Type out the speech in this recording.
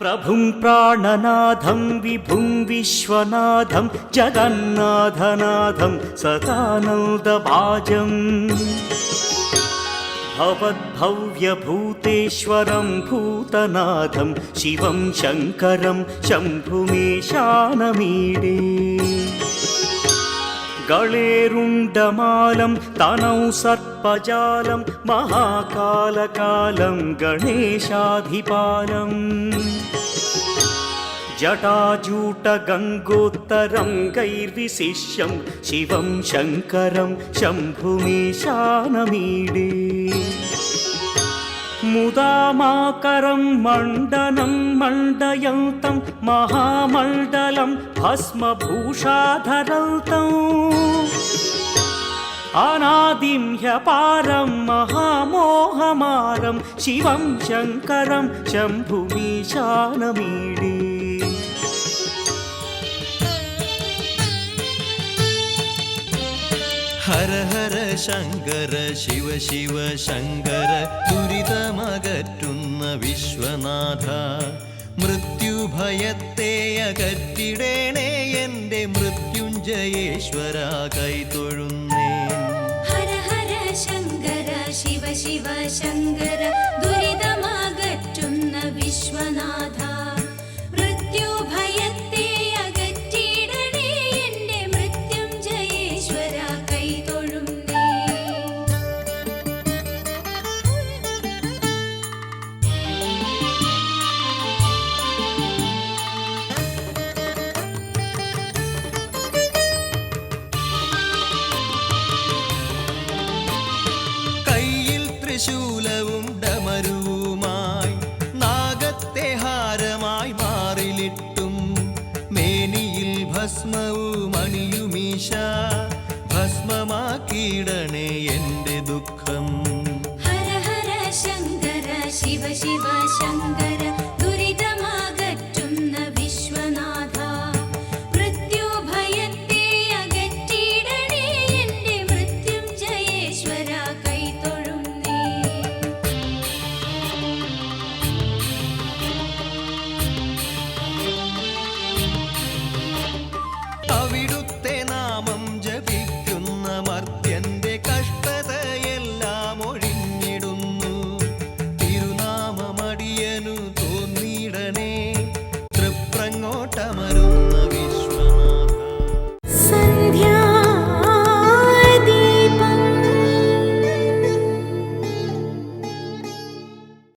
ప్రభుం ప్రాణనాథం విభుం విశ్వనాథం జగన్నాథనాథం సదానందభాజం. భవద్భవ్యభూతేశ్వరం భూతనాథం శివం శంకరం శంభుమేశానమీడే గళేరుండమాలం తనౌ సర్పజాలం మహాకాలకాలం గణేశాధిపాలం. జటాజూటగంగోత్తరం గైర్విశిష్యం శివం శంకరం శంభుమీశానమీడే. ముదామాకరం మండనం మండయంతం మహామండలం భస్మభూషాధరంతం അനാദിം മഹാമോഹമാരം ശിവം ശങ്കരം ശംഭുമീശാനമീടി. ഹര ഹര ശങ്കര ശിവ ശിവ ശങ്കര ദുരിതമകറ്റുന്ന വിശ്വനാഥ. മൃത്യുഭയത്തെ അകറ്റിടേണേ എന്റെ മൃത്യുഞ്ജയേശ്വര കൈതൊഴുന്നു ശിവ ശങ്കര ദുരിതമകറ്റുന്ന വിശ്വനാഥ. ഭസ്മവും അണിയുമീശ. ഭസ്മമാക്കിയിടണേ എന്റെ ദുഃഖം. Hara Hara Shankara Shiva Shiva Shankara amar uma vida.